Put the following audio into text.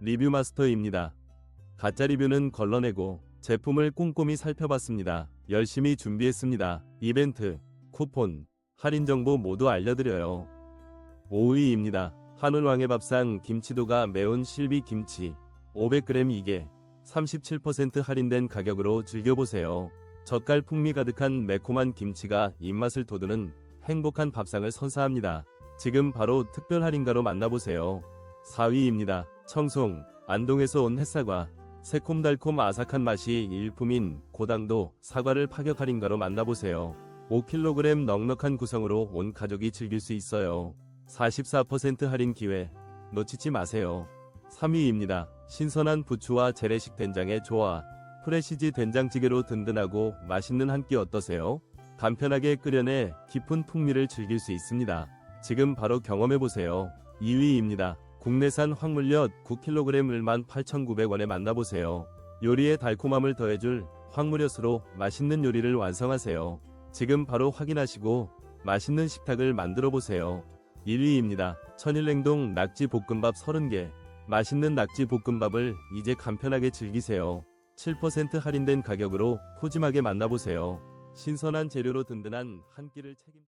리뷰 마스터입니다. 가짜 리뷰는 걸러내고 제품을 꼼꼼히 살펴봤습니다. 열심히 준비했습니다. 이벤트, 쿠폰, 할인 정보 모두 알려드려요. 5위입니다. 하늘왕의 밥상 김치도가 매운 실비 김치 500g 이게 37% 할인된 가격으로 즐겨보세요. 젓갈 풍미 가득한 매콤한 김치가 입맛을 돋우는 행복한 밥상을 선사합니다. 지금 바로 특별 할인가로 만나보세요. 4위입니다. 청송, 안동에서 온 햇사과, 새콤달콤 아삭한 맛이 일품인 고당도 사과를 파격 할인가로 만나보세요. 5kg 넉넉한 구성으로 온 가족이 즐길 수 있어요. 44% 할인 기회 놓치지 마세요. 3위입니다. 신선한 부추와 재래식 된장의 조화. 프레시지 된장찌개로 든든하고 맛있는 한 끼 어떠세요? 간편하게 끓여내 깊은 풍미를 즐길 수 있습니다. 지금 바로 경험해보세요. 2위입니다. 국내산 황물엿 9kg을 18,900원에 만나보세요. 요리의 달콤함을 더해줄 황물엿으로 맛있는 요리를 완성하세요. 지금 바로 확인하시고 맛있는 식탁을 만들어 보세요. 1위입니다. 천일냉동 낙지 볶음밥 30개. 맛있는 낙지 볶음밥을 이제 간편하게 즐기세요. 7% 할인된 가격으로 푸짐하게 만나보세요. 신선한 재료로 든든한 한 끼를 책임